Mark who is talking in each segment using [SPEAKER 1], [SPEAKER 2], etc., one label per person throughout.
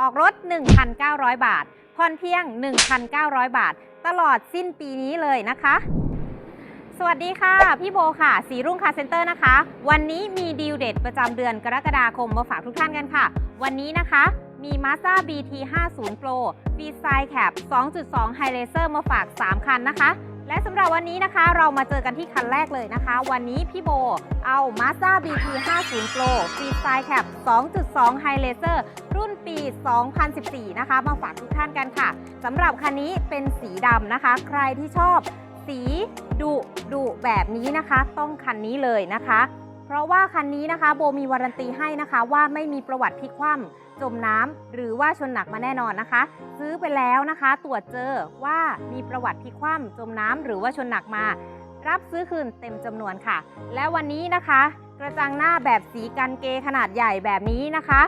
[SPEAKER 1] ออกรถ 1,900 บาท ผ่อนเพียง 1,900 บาท ตลอดสิ้นปีนี้เลยนะคะ สวัสดีค่ะ พี่โบค่ะ สีรุ่งคาร์เซ็นเตอร์นะคะ วันนี้มีดีลเด็ดประจำเดือนกรกฎาคมมาฝากทุกท่านกันค่ะ วันนี้นะคะมี Mazda BT 50 Pro b s i d e Cap 2.2 High Racer มาฝาก 3 คันนะคะ และสำหรับวันนี้นะคะเรามาเจอกันที่คันแรกเลยนะคะ วันนี้พี่โบเอา Mazda BT 50 Pro b s i d e Cap 2.2 High Racer รุ่นปี 2014 นะคะ มาฝากทุกท่านกันค่ะสำหรับคันนี้เป็นสีดำนะคะ ใครที่ชอบสีดุดุแบบนี้นะคะ ต้องคันนี้เลยนะคะ เพราะว่าคันนี้นะคะโบมีวารันตีให้นะคะว่าไม่มีประวัติพลิกคว่ำ จมน้ำหรือว่าชนหนักมาแน่นอนนะคะ ซื้อไปแล้วนะคะ ตรวจเจอว่ามีประวัติพลิกคว่ำจมน้ำหรือว่าชนหนักมา รับซื้อคืนเต็มจำนวนค่ะ และวันนี้นะคะ กระจังหน้าแบบสีกันเกขนาดใหญ่แบบนี้นะคะ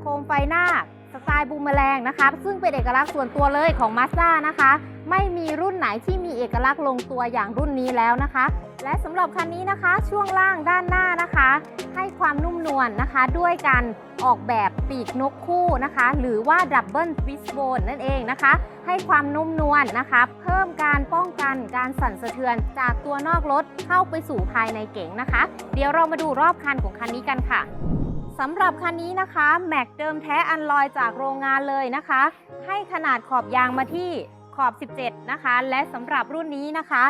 [SPEAKER 1] โคมไฟหน้าสไตล์บูมแมลงนะคะ ซึ่งเป็นเอกลักษณ์ส่วนตัวเลยของ Mazda นะคะ ไม่มีรุ่นไหนที่มีเอกลักษณ์ลงตัวอย่างรุ่นนี้แล้วนะคะ และสำหรับคันนี้นะคะช่วงล่างด้านหน้านะคะ ให้ความนุ่มนวลนะคะ ด้วยการออกแบบ ปีกนกคู่นะคะ หรือว่าดับเบิลฟิสโบนนั่นเองนะคะ ให้ความนุ่มนวลนะคะ เพิ่มการป้องกันการสั่นสะเทือนจากตัวนอกรถเข้าไปสู่ภายในเก๋งนะคะ เดี๋ยวเรามาดูรอบคันของคันนี้กันค่ะสำหรับคันนี้นะคะแม็กเดิมแท้อันลอยจากโรงงานเลยนะคะ ให้ขนาดขอบยางมาที่ขอบ 17 นะคะ และสำหรับรุ่นนี้นะคะ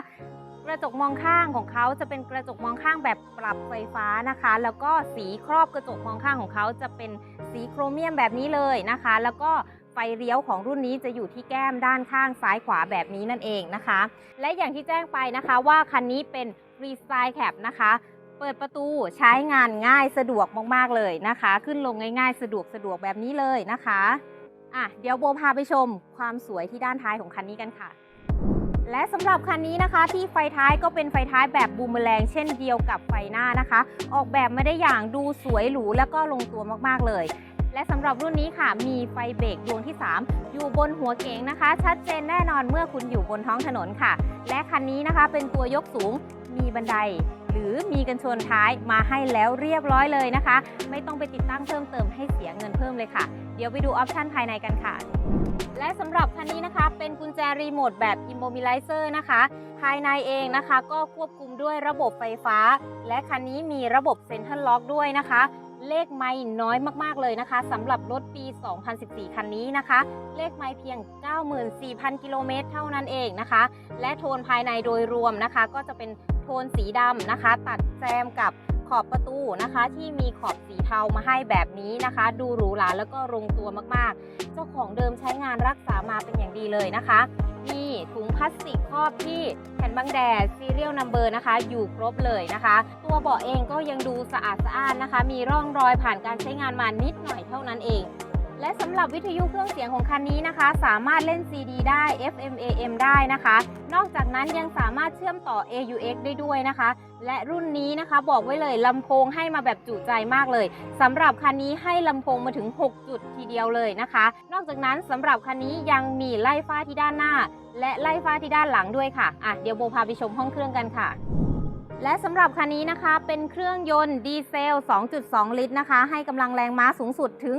[SPEAKER 1] กระจกมองข้างของเขาจะเป็นกระจกมองข้างแบบปรับไฟฟ้านะคะ แล้วก็สีครอบกระจกมองข้างของเขาจะเป็นสีโครเมียมแบบนี้เลยนะคะ แล้วก็ไฟเลี้ยวของรุ่นนี้จะอยู่ที่แก้มด้านข้างซ้ายขวาแบบนี้นั่นเองนะคะ และอย่างที่แจ้งไปนะคะว่าคันนี้เป็นรีสไตล์แคปนะคะ เปิดประตูใช้งานง่ายสะดวกมากๆเลยนะคะ ขึ้นลงง่ายๆ สะดวกสะดวกแบบนี้เลยนะคะอะเดี๋ยวโบพาไปชมความสวยที่ด้านท้ายของคันนี้กันค่ะ และสำหรับคันนี้นะคะที่ไฟท้ายก็เป็นไฟท้ายแบบบูมเมอแรงเช่นเดียวกับไฟหน้านะคะ ออกแบบม่ได้อย่างดูสวยหรูแล้วก็ลงตัวมากๆเลย และสำหรับรุ่นนี้ค่ะ มีไฟเบรกดวงที่ 3 อยู่บนหัวเก๋งนะคะ ชัดเจนแน่นอนเมื่อคุณอยู่บนท้องถนนค่ะ และคันนี้นะคะเป็นตัวยกสูงมีบันได หรือมีกันชนท้ายมาให้แล้วเรียบร้อยเลยนะคะ ไม่ต้องไปติดตั้งเพิ่มเติมให้เสียเงินเพิ่มเลยค่ะ เดี๋ยวไปดูออปชันภายในกันค่ะ และสำหรับคันนี้นะคะ เป็นกุญแจรีโมทแบบ Immobilizer นะคะ ภายในเองนะคะ ก็ควบคุมด้วยระบบไฟฟ้า และคันนี้มีระบบ Central Lock ด้วยนะคะ เลขไม่น้อยมากๆเลยนะคะสำหรับรถปี 2014 คันนี้นะคะ เลขไม่เพียง 94,000 กิโลเมตรเท่านั้นเองนะคะ และโทนภายในโดยรวมนะคะ ก็จะเป็นโทนสีดำนะคะ ตัดแซมกับ ขอบประตูนะคะ ที่มีขอบสีเทามาให้แบบนี้นะคะ ดูหรูหราแล้วก็ลงตัวมากๆ เจ้าของเดิมใช้งานรักษามาเป็นอย่างดีเลยนะคะมีถุงพลาสติกครอบที่แผ่นบังแดดซีเรียลนัมเบอร์นะคะ อยู่ครบเลยนะคะ ตัวเบาะเองก็ยังดูสะอาดสะอ้านนะคะ มีร่องรอยผ่านการใช้งานมานิดหน่อยเท่านั้นเอง และสำหรับวิทยุเครื่องเสียงของคันนี้นะคะ สามารถเล่น CD ได้ FM AM ได้นะคะ นอกจากนั้นยังสามารถเชื่อมต่อ AUX ได้ด้วยนะคะ และรุ่นนี้นะคะบอกไว้เลยลำโพงให้มาแบบจุใจมากเลยสำหรับคันนี้ให้ลำโพงมาถึง 6 จุดทีเดียวเลยนะคะ นอกจากนั้นสำหรับคันนี้ยังมีไล่ฟ้าที่ด้านหน้า และไล่ฟ้าที่ด้านหลังด้วยค่ะอะเดี๋ยวโบพาไปชมห้องเครื่องกันค่ะ และสำหรับคันนี้นะคะเป็นเครื่องยนต์ดีเซล 2.2 ลิตรนะคะ ให้กำลังแรงม้าสูงสุดถึง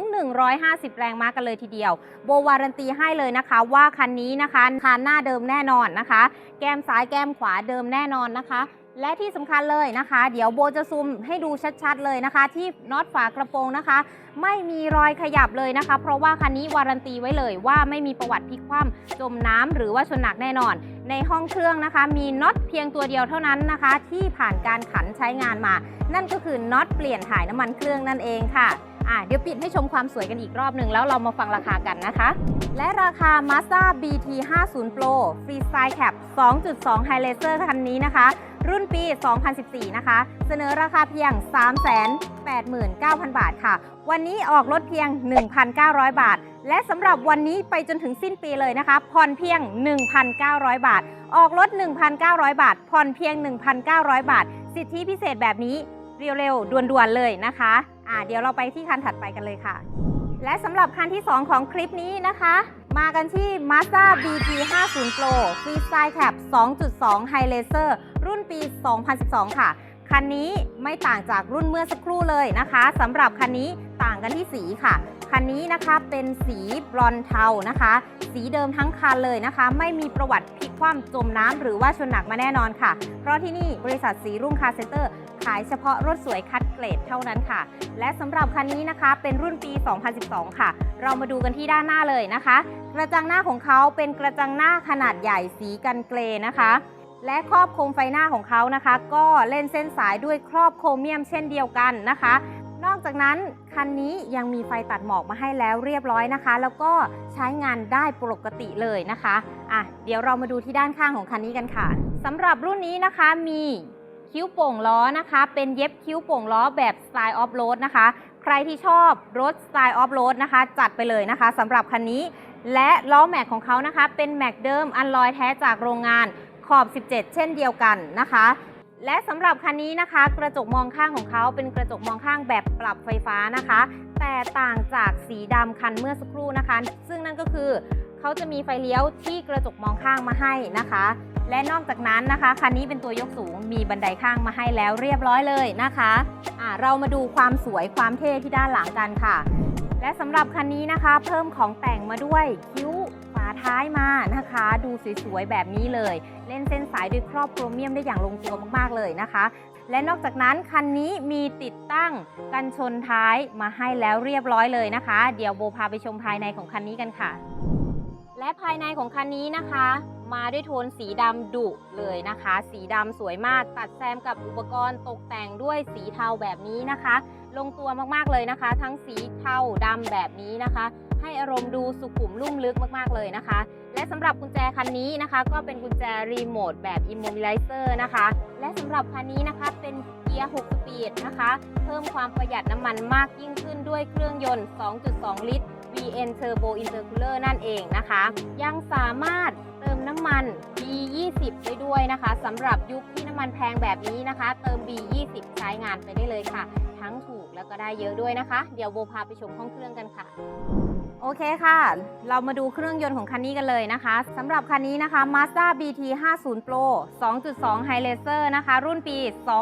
[SPEAKER 1] 150 แรงม้ากันเลยทีเดียว โบวารันตีให้เลยนะคะ ว่าคันนี้นะคะคันหน้าเดิมแน่นอนนะคะ แก้มซ้ายแก้มขวาเดิมแน่นอนนะคะ และที่สำคัญเลยนะคะ เดี๋ยวโบจะซูมให้ดูชัดๆเลยนะคะ ที่น็อตฝากระโปรงนะคะ ไม่มีรอยขยับเลยนะคะ เพราะว่าคันนี้วารันตีไว้เลยว่าไม่มีประวัติพลิกคว่ำจมน้ำหรือว่าชนหนักแน่นอน ในห้องเครื่องนะคะ มีน็อตเพียงตัวเดียวเท่านั้นนะคะ ที่ผ่านการขันใช้งานมา นั่นก็คือน็อตเปลี่ยนถ่ายน้ำมันเครื่องนั่นเองค่ะ อะเดี๋ยวปิดให้ชมความสวยกันอีกรอบหนึ่งแล้วเรามาฟังราคากันนะคะ และราคา Mazda BT 50 Pro Freestyle Cap 2.2 High Racer คันนี้นะคะ รุ่นปี 2014 นะคะ เสนอราคาเพียง 389,000 บาทค่ะ วันนี้ออกรถเพียง 1,900 บาท และสำหรับวันนี้ไปจนถึงสิ้นปีเลยนะคะ ผ่อนเพียง 1,900 บาท ออกรถ 1,900 บาท ผ่อนเพียง 1,900 บาท สิทธิพิเศษแบบนี้เร็วๆด่วนๆเลยนะคะ อ่าเดี๋ยวเราไปที่คันถัดไปกันเลยค่ะ และสำหรับคันที่ 2 ของคลิปนี้นะคะ มากันที่ Mazda BT 50 Pro Freestyle Cab 2.2 High Laser รุ่นปี 2012 ค่ะ คันนี้ไม่ต่างจากรุ่นเมื่อสักครู่เลยนะคะสำหรับคันนี้ต่างกันที่สีค่ะ คันนี้นะคะเป็นสีบรอนเทานะคะ สีเดิมทั้งคันเลยนะคะ ไม่มีประวัติพลิกคว่ำจมน้ำหรือว่าชนหนักมาแน่นอนค่ะ เพราะที่นี่บริษัทสีรุ่งคาร์เซ็นเตอร์ ขายเฉพาะรถสวยคัดเกรดเท่านั้นค่ะ และสำหรับคันนี้นะคะเป็นรุ่นปี 2012 ค่ะ เรามาดูกันที่ด้านหน้าเลยนะคะ กระจังหน้าของเขาเป็นกระจังหน้าขนาดใหญ่สีกันเกรนะคะและครอบโคมไฟหน้าของเขานะคะ ก็เล่นเส้นสายด้วยครอบโครเมียมเช่นเดียวกันนะคะ นอกจากนั้นคันนี้ยังมีไฟตัดหมอกมาให้แล้วเรียบร้อยนะคะ แล้วก็ใช้งานได้ปกติเลยนะคะอะเดี๋ยวเรามาดูที่ด้านข้างของคันนี้กันค่ะสำหรับรุ่นนี้นะคะมีคิ้วโป่งล้อนะคะ เป็นเย็บคิ้วโป่งล้อแบบสไตล์ออฟโรดนะคะ ใครที่ชอบรถสไตล์ออฟโรดนะคะ จัดไปเลยนะคะสำหรับคันนี้ และล้อแม็กของเขานะคะ เป็นแม็กเดิมอันลอยแท้จากโรงงานขอบ 17 เช่นเดียวกันนะคะ และสำหรับคันนี้นะคะ กระจกมองข้างของเขาเป็นกระจกมองข้างแบบปรับไฟฟ้านะคะ แต่ต่างจากสีดำคันเมื่อสักครู่นะคะ ซึ่งนั่นก็คือเขาจะมีไฟเลี้ยวที่กระจกมองข้างมาให้นะคะ และนอกจากนั้นนะคะคันนี้เป็นตัวยกสูงมีบันไดข้างมาให้แล้วเรียบร้อยเลยนะคะอะเรามาดูความสวยความเท่ที่ด้านหลังกันค่ะ และสำหรับคันนี้นะคะ เพิ่มของแต่งมาด้วยคิ้ว ท้ายมานะคะ ดูสวยๆแบบนี้เลย เล่นเส้นสายด้วยครอบโครเมียมได้อย่างลงตัวมากๆเลยนะคะ และนอกจากนั้นคันนี้มีติดตั้งกันชนท้ายมาให้แล้วเรียบร้อยเลยนะคะ เดี๋ยวโบพาไปชมภายในของคันนี้กันค่ะ และภายในของคันนี้นะคะมาด้วยโทนสีดำดุเลยนะคะ สีดำสวยมากตัดแซมกับอุปกรณ์ตกแต่งด้วยสีเทาแบบนี้นะคะ ลงตัวมากๆเลยนะคะ ทั้งสีเทาดำแบบนี้นะคะ ให้อารมณ์ดูสุขุมลุ่มลึกมากๆเลยนะคะ และสำหรับกุญแจคันนี้นะคะ ก็เป็นกุญแจรีโมทแบบ Immobilizer นะคะ และสำหรับคันนี้นะคะเป็นเกียร์ 6 สปีดนะคะ เพิ่มความประหยัดน้ำมันมากยิ่งขึ้นด้วยเครื่องยนต์ 2.2 ลิตร VN Turbo Intercooler นั่นเองนะคะ ยังสามารถเติมน้ำมัน B20 ได้ด้วยนะคะสำหรับยุคที่น้ำมันแพงแบบนี้นะคะ เติม B20 ใช้งานไปได้เลยค่ะ ทั้งถูกแล้วก็ได้เยอะด้วยนะคะ เดี๋ยวโบพาไปชมห้องเครื่องกันค่ะ โอเคค่ะ เรามาดูเครื่องยนต์ของคันนี้กันเลยนะคะสำหรับคันนี้นะคะ Mazda BT 50 Pro 2.2 High Laser นะคะ รุ่นปี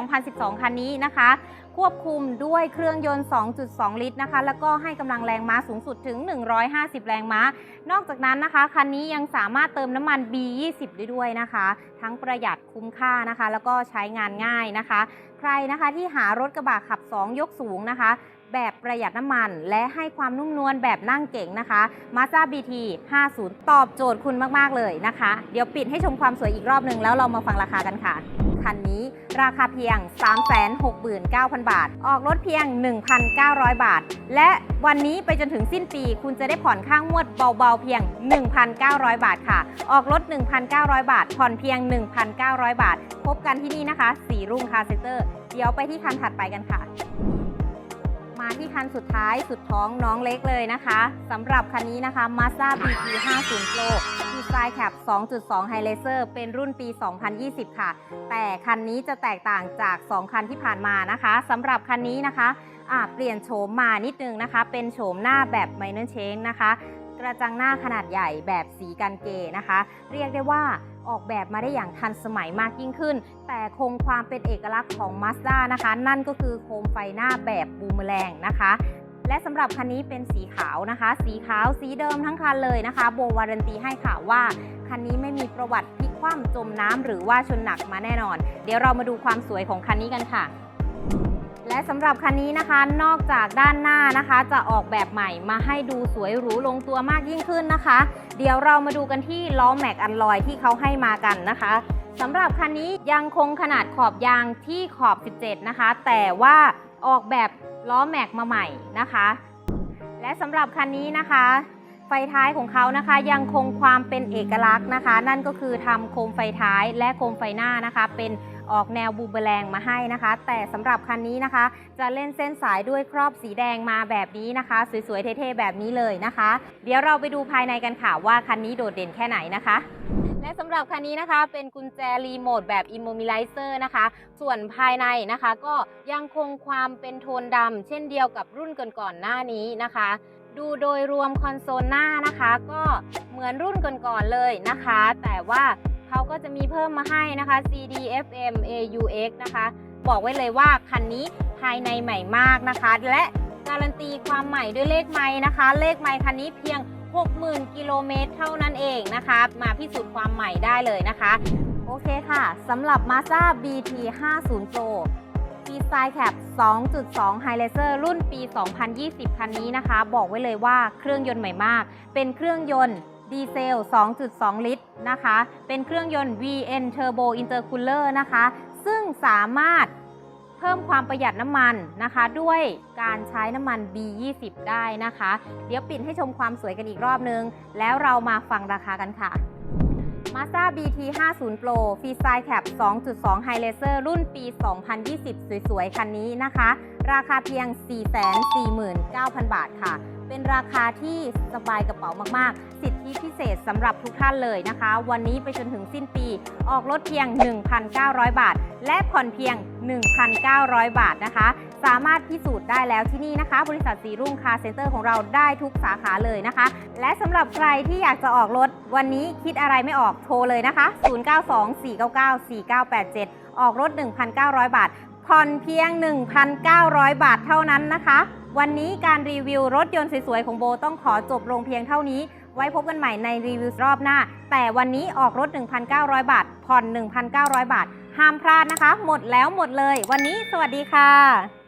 [SPEAKER 1] 2012 คันนี้นะคะควบคุมด้วยเครื่องยนต์ 2.2 ลิตรนะคะ แล้วก็ให้กำลังแรงม้าสูงสุดถึง 150 แรงม้า นอกจากนั้นนะคะ คันนี้ยังสามารถเติมน้ำมัน B20 ได้ด้วยนะคะ ทั้งประหยัดคุ้มค่านะคะ แล้วก็ใช้งานง่ายนะคะ ใครนะคะที่หารถกระบะขับ 2 ยกสูงนะคะ แบบประหยัดน้ำมัน และให้ความนุ่มนวลแบบนั่งเก๋งนะคะ Mazda BT 50 ตอบโจทย์คุณมาก ๆ เลยนะคะ เดี๋ยวปิดให้ชมความสวยอีกรอบหนึ่งแล้วเรามาฟังราคากันค่ะ คันนี้ราคาเพียง 369,000 บาท ออกรถเพียง 1,900 บาท และวันนี้ไปจนถึงสิ้นปีคุณจะได้ผ่อนข้างวดเบาๆเพียง 1,900 บาทค่ะ ออกรถ 1,900 บาท ผ่อนเพียง 1,900 บาท พบกันที่นี่นะคะ สีรุ่งคาเซเตอร์ เดี๋ยวไปที่คันถัดไปกันค่ะ ที่คันสุดท้ายสุดท้องน้องเล็กเลยนะคะสำหรับคันนี้นะคะ Mazda BT 50 Pro ดีไซน์แคป2.2 High Laser เป็นรุ่นปี 2020 ค่ะ แต่คันนี้จะแตกต่างจาก 2 คันที่ผ่านมานะคะสำหรับคันนี้นะคะเปลี่ยนโฉมมานิดนึงนะคะ เป็นโฉมหน้าแบบ Minor Change นะคะ กระจังหน้าขนาดใหญ่แบบสีกันเกนะคะ เรียกได้ว่า ออกแบบมาได้อย่างทันสมัยมากยิ่งขึ้น แต่คงความเป็นเอกลักษณ์ของ Mazda นะคะ นั่นก็คือโคมไฟหน้าแบบบูมเมอแรงนะคะและสำหรับคันนี้เป็นสีขาวนะคะ สีขาวสีเดิมทั้งคันเลยนะคะ โบวารันตีให้ค่ะว่าคันนี้ไม่มีประวัติพลิกคว่ำจมน้ำหรือว่าชนหนักมาแน่นอน เดี๋ยวเรามาดูความสวยของคันนี้กันค่ะ และสำหรับคันนี้นะคะนอกจากด้านหน้านะคะ จะออกแบบใหม่มาให้ดูสวยหรูลงตัวมากยิ่งขึ้นนะคะ เดี๋ยวเรามาดูกันที่ล้อแม็กอันลอยที่เขาให้มากันนะคะสำหรับคันนี้ยังคงขนาดขอบยางที่ขอบ 17 นะคะ แต่ว่าออกแบบล้อแม็กมาใหม่นะคะ และสำหรับคันนี้นะคะ ไฟท้ายของเขานะคะยังคงความเป็นเอกลักษณ์นะคะ นั่นก็คือทำโคมไฟท้ายและโคมไฟหน้านะคะ เป็น ออกแนวบูมเบแรงมาให้นะคะ แต่สำหรับคันนี้นะคะ จะเล่นเส้นสายด้วยครอบสีแดงมาแบบนี้นะคะ สวยๆ เท่ๆ แบบนี้เลยนะคะ เดี๋ยวเราไปดูภายในกันค่ะว่าคันนี้โดดเด่นแค่ไหนนะคะและสำหรับคันนี้นะคะเป็นกุญแจรีโมทแบบ Immobilizer นะคะ ส่วนภายในนะคะก็ยังคงความเป็นโทนดำเช่นเดียวกับรุ่นก่อนๆหน้านี้นะคะ ดูโดยรวมคอนโซลหน้านะคะ ก็เหมือนรุ่นก่อนๆเลยนะคะ แต่ว่า เขาก็จะมีเพิ่มมาให้นะคะ CD FM AUX นะคะ บอกไว้เลยว่าคันนี้ภายในใหม่มากนะคะ และการันตีความใหม่ด้วยเลขไม้นะคะ เลขไม้คันนี้เพียง 60,000 กิโลเมตรเท่านั้นเองนะคะ มาพิสูจน์ความใหม่ได้เลยนะคะ โอเคค่ะสำหรับ Mazda BT 50 Pro ดีไซน์แคป2.2 High Laser รุ่นปี 2020 คันนี้นะคะ บอกไว้เลยว่าเครื่องยนต์ใหม่มาก เป็นเครื่องยนต์ ดีเซล 2.2 ลิตรนะคะ เป็นเครื่องยนต์ VN Turbo Intercooler นะคะ ซึ่งสามารถเพิ่มความประหยัดน้ำมันนะคะ ด้วยการใช้น้ำมัน B20 ได้นะคะ เดี๋ยวปิดให้ชมความสวยกันอีกรอบนึง แล้วเรามาฟังราคากันค่ะ Mazda BT 50 Pro ฟรีไซแคป2.2 High Laser รุ่นปี 2020 สวยๆ คันนี้นะคะ ราคาเพียง 449,000 บาทค่ะ เป็นราคาที่สบายกระเป๋ามากๆ สิทธิพิเศษสำหรับทุกท่านเลยนะคะ วันนี้ไปจนถึงสิ้นปี ออกรถเพียง 1,900 บาท และผ่อนเพียง 1,900 บาทนะคะ สามารถพิสูจน์ได้แล้วที่นี่นะคะ บริษัทสีรุ่งคาร์เซ็นเตอร์ของเราได้ทุกสาขาเลยนะคะ และสำหรับใครที่อยากจะออกรถ วันนี้คิดอะไรไม่ออกโทรเลยนะคะ 0924994987 ออกรถ 1,900 บาทผ่อนเพียง 1,900 บาทเท่านั้นนะคะ วันนี้การรีวิวรถยนต์สวยๆของโบต้องขอจบลงเพียงเท่านี้ ไว้พบกันใหม่ในรีวิวรอบหน้า แต่วันนี้ออกรถ 1,900 บาท ผ่อน 1,900 บาท ห้ามพลาดนะคะ หมดแล้วหมดเลย วันนี้สวัสดีค่ะ